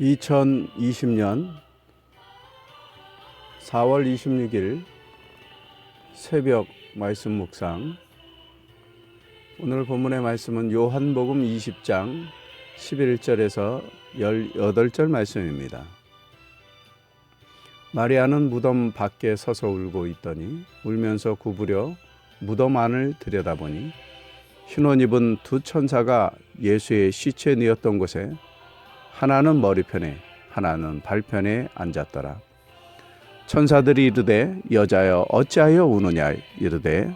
2020년 4월 26일 새벽 말씀 묵상 오늘 본문의 말씀은 요한복음 20장 11절에서 18절 말씀입니다. 마리아는 무덤 밖에 서서 울고 있더니 울면서 구부려 무덤 안을 들여다보니 흰옷 입은 두 천사가 예수의 시체 뉘었던 곳에 하나는 머리편에 하나는 발편에 앉았더라. 천사들이 이르되 여자여 어찌하여 우느냐 이르되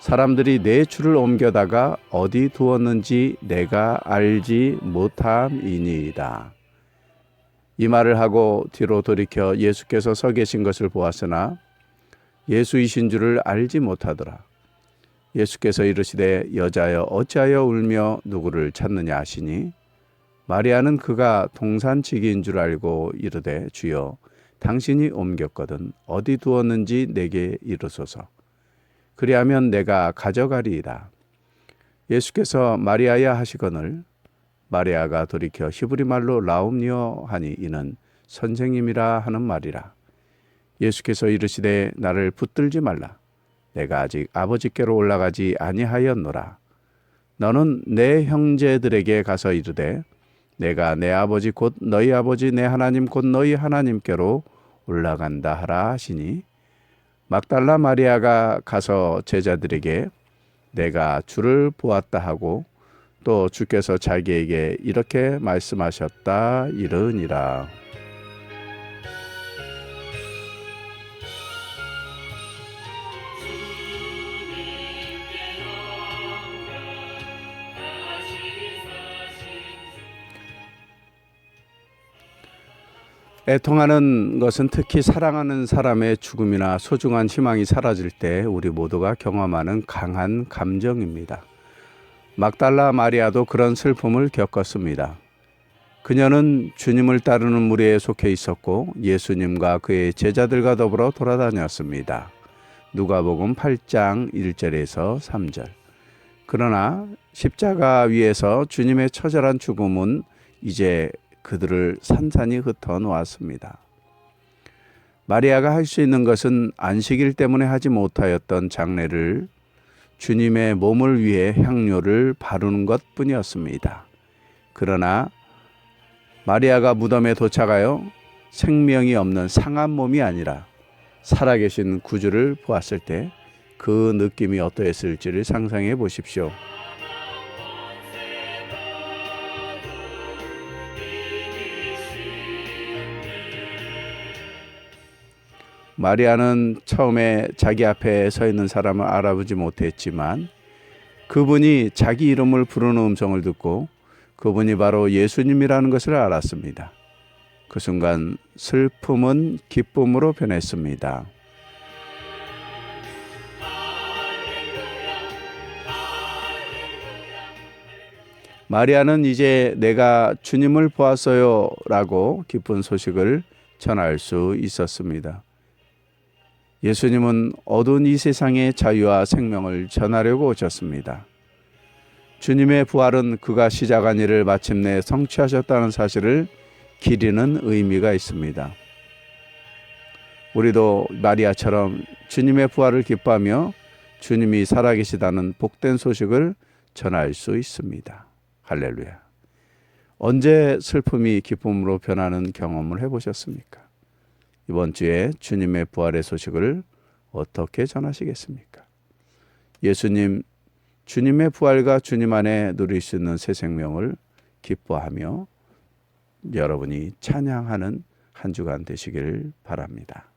사람들이 내 주를 옮겨다가 어디 두었는지 내가 알지 못함이니이다. 이 말을 하고 뒤로 돌이켜 예수께서 서 계신 것을 보았으나 예수이신 줄을 알지 못하더라. 예수께서 이르시되 여자여 어찌하여 울며 누구를 찾느냐 하시니 마리아는 그가 동산지기인 줄 알고 이르되 주여 당신이 옮겼거든 어디 두었는지 내게 이르소서. 그리하면 내가 가져가리이다. 예수께서 마리아야 하시거늘 마리아가 돌이켜 히브리 말로 라움니어 하니 이는 선생님이라 하는 말이라. 예수께서 이르시되 나를 붙들지 말라. 내가 아직 아버지께로 올라가지 아니하였노라. 너는 내 형제들에게 가서 이르되 내가 내 아버지 곧 너희 아버지 내 하나님 곧 너희 하나님께로 올라간다 하라 하시니 막달라 마리아가 가서 제자들에게 내가 주를 보았다 하고 또 주께서 자기에게 이렇게 말씀하셨다 이르니라. 애통하는 것은 특히 사랑하는 사람의 죽음이나 소중한 희망이 사라질 때 우리 모두가 경험하는 강한 감정입니다. 막달라 마리아도 그런 슬픔을 겪었습니다. 그녀는 주님을 따르는 무리에 속해 있었고 예수님과 그의 제자들과 더불어 돌아다녔습니다. 누가복음 8장 1절에서 3절. 그러나 십자가 위에서 주님의 처절한 죽음은 이제 그들을 산산이 흩어 놓았습니다. 마리아가 할 수 있는 것은 안식일 때문에 하지 못하였던 장례를 주님의 몸을 위해 향료를 바르는 것 뿐이었습니다. 그러나 마리아가 무덤에 도착하여 생명이 없는 상한 몸이 아니라 살아계신 구주를 보았을 때 그 느낌이 어떠했을지를 상상해 보십시오. 마리아는 처음에 자기 앞에 서 있는 사람을 알아보지 못했지만 그분이 자기 이름을 부르는 음성을 듣고 그분이 바로 예수님이라는 것을 알았습니다. 그 순간 슬픔은 기쁨으로 변했습니다. 마리아는 이제 내가 주님을 보았어요 라고 기쁜 소식을 전할 수 있었습니다. 예수님은 어두운 이 세상의 자유와 생명을 전하려고 오셨습니다. 주님의 부활은 그가 시작한 일을 마침내 성취하셨다는 사실을 기리는 의미가 있습니다. 우리도 마리아처럼 주님의 부활을 기뻐하며 주님이 살아계시다는 복된 소식을 전할 수 있습니다. 할렐루야. 언제 슬픔이 기쁨으로 변하는 경험을 해보셨습니까? 이번 주에 주님의 부활의 소식을 어떻게 전하시겠습니까? 예수님, 주님의 부활과 주님 안에 누릴 수 있는 새 생명을 기뻐하며 여러분이 찬양하는 한 주간 되시기를 바랍니다.